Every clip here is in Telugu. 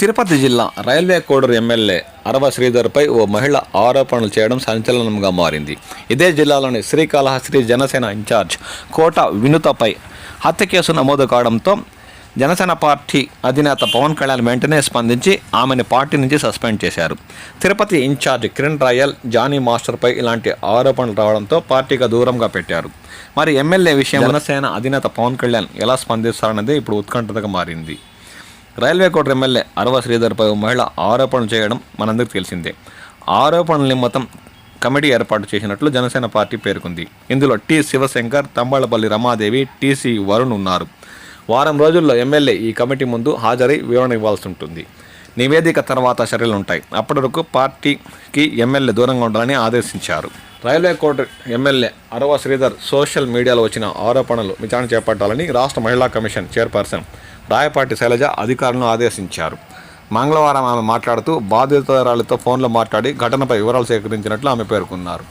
తిరుపతి జిల్లా రైల్వే కోడూరు ఎమ్మెల్యే అరవ శ్రీధర్పై ఓ మహిళ ఆరోపణలు చేయడం సంచలనంగా మారింది. ఇదే జిల్లాలోని శ్రీకాళహస్తి జనసేన ఇన్ఛార్జ్ కోట వినుతపై హత్య కేసు నమోదు కావడంతో జనసేన పార్టీ అధినేత పవన్ కళ్యాణ్ వెంటనే స్పందించి ఆమెను పార్టీ నుంచి సస్పెండ్ చేశారు. తిరుపతి ఇన్ఛార్జ్ కిరణ్ రాయల్ జానీ మాస్టర్పై ఇలాంటి ఆరోపణలు రావడంతో పార్టీగా దూరంగా పెట్టారు. మరి ఎమ్మెల్యే విషయం జనసేన అధినేత పవన్ కళ్యాణ్ ఎలా స్పందిస్తారన్నది ఇప్పుడు ఉత్కంఠతగా మారింది. రైల్వే కోట ఎమ్మెల్యే అరవ శ్రీధర్పై మహిళ ఆరోపణలు చేయడం మనందరికీ తెలిసిందే. ఆరోపణల నిమిత్తం కమిటీ ఏర్పాటు చేసినట్లు జనసేన పార్టీ పేర్కొంది. ఇందులో టి శివశంకర్ తంబాళపల్లి రమాదేవి టీసీ వరుణ్ ఉన్నారు. వారం రోజుల్లో ఎమ్మెల్యే ఈ కమిటీ ముందు హాజరై వివరణ ఇవ్వాల్సి ఉంటుంది. నివేదిక తర్వాత చర్యలు ఉంటాయి. అప్పటి వరకు పార్టీకి ఎమ్మెల్యే దూరంగా ఉండాలని ఆదేశించారు. Railway court MLA Arava Sridhar social మీడియాలో వచ్చిన ఆరోపణలు విచారణ చేపట్టాలని రాష్ట్ర మహిళా కమిషన్ చైర్పర్సన్ రాయపాటి శైలజ అధికారులను ఆదేశించారు. మంగళవారం ఆమె మాట్లాడుతూ బాధితురాలతో ఫోన్లో మాట్లాడి ఘటనపై వివరాలు సేకరించినట్లు ఆమె పేర్కొన్నారు.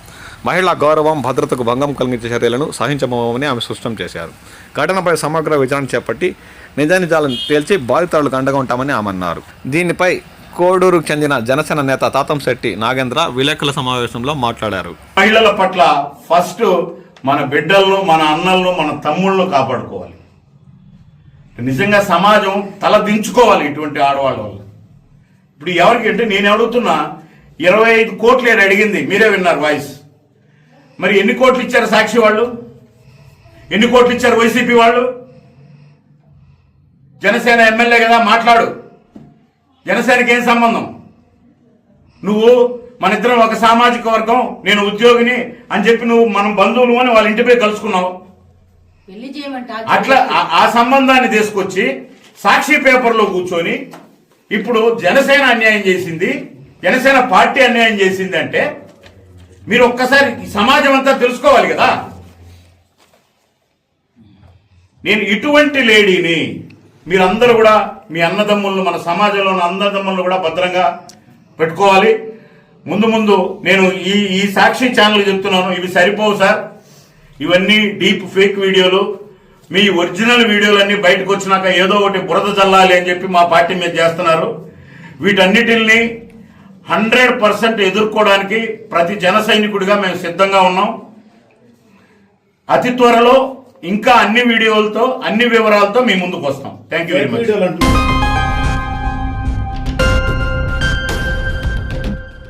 మహిళా గౌరవం భద్రతకు భంగం కలిగించే చర్యలను సహించబోమని ఆమె స్పష్టం చేశారు. ఘటనపై సమగ్ర విచారణ చేపట్టి నిజానిజాలను తేల్చి బాధితురాలకు అండగా ఉంటామని ఆమె అన్నారు. దీనిపై కోడూరుకు చెందిన జనసేన నేత తాతంశెట్టి నాగేంద్ర విలేకరుల సమావేశంలో మాట్లాడారు. మహిళల పట్ల ఫస్ట్ మన బిడ్డలను మన అన్నలను మన తమ్ముళ్ళు కాపాడుకోవాలి. నిజంగా సమాజం తల దించుకోవాలి ఇటువంటి ఆడవాళ్ళ వల్ల. ఇప్పుడు ఎవరికి అంటే నేను అడుగుతున్నా ఇరవై ఐదు కోట్లు అడిగింది మీరే విన్నారు వాయిస్. మరి ఎన్ని కోట్లు ఇచ్చారు సాక్షి వాళ్ళు? ఎన్ని కోట్లు ఇచ్చారు వైసీపీ వాళ్ళు? జనసేన ఎమ్మెల్యే కదా మాట్లాడు. జనసేనకి ఏం సంబంధం? నువ్వు మన ఇద్దరం ఒక సామాజిక వర్గం నేను ఉద్యోగిని అని చెప్పి నువ్వు మనం బంధువులు అని వాళ్ళ ఇంటిపై కలుసుకున్నావు. పెళ్ళి చేయమంటే ఆ అట్లా ఆ- ఆ సంబంధాన్ని తీసుకొచ్చి సాక్షి పేపర్లో కూర్చొని ఇప్పుడు జనసేన అన్యాయం చేసింది జనసేన పార్టీ అన్యాయం చేసింది అంటే మీరు ఒక్కసారి సమాజం అంతా తెలుసుకోవాలి కదా. నేను ఇటువంటి లేడీని మీరందరూ కూడా మీ అన్నదమ్ములను మన సమాజంలో ఉన్న అన్నదమ్ములను కూడా భద్రంగా పెట్టుకోవాలి. ముందు ముందు నేను ఈ ఈ సాక్షి ఛానల్ చెప్తున్నాను ఇవి సరిపోవు సార్. ఇవన్నీ డీప్ ఫేక్ వీడియోలు. మీ ఒరిజినల్ వీడియోలన్నీ బయటకు వచ్చినాక ఏదో ఒకటి బురద చల్లాలి అని చెప్పి మా పార్టీ మీద చేస్తున్నారు. వీటన్నిటిని హండ్రెడ్ పర్సెంట్ ఎదుర్కోవడానికి ప్రతి జన సైనికుడిగా మేము సిద్ధంగా ఉన్నాం. అతి త్వరలో ఇంకా అన్ని వీడియోలతో అన్ని వివరాలతో మీ ముందుకు వస్తాం. Thank you very much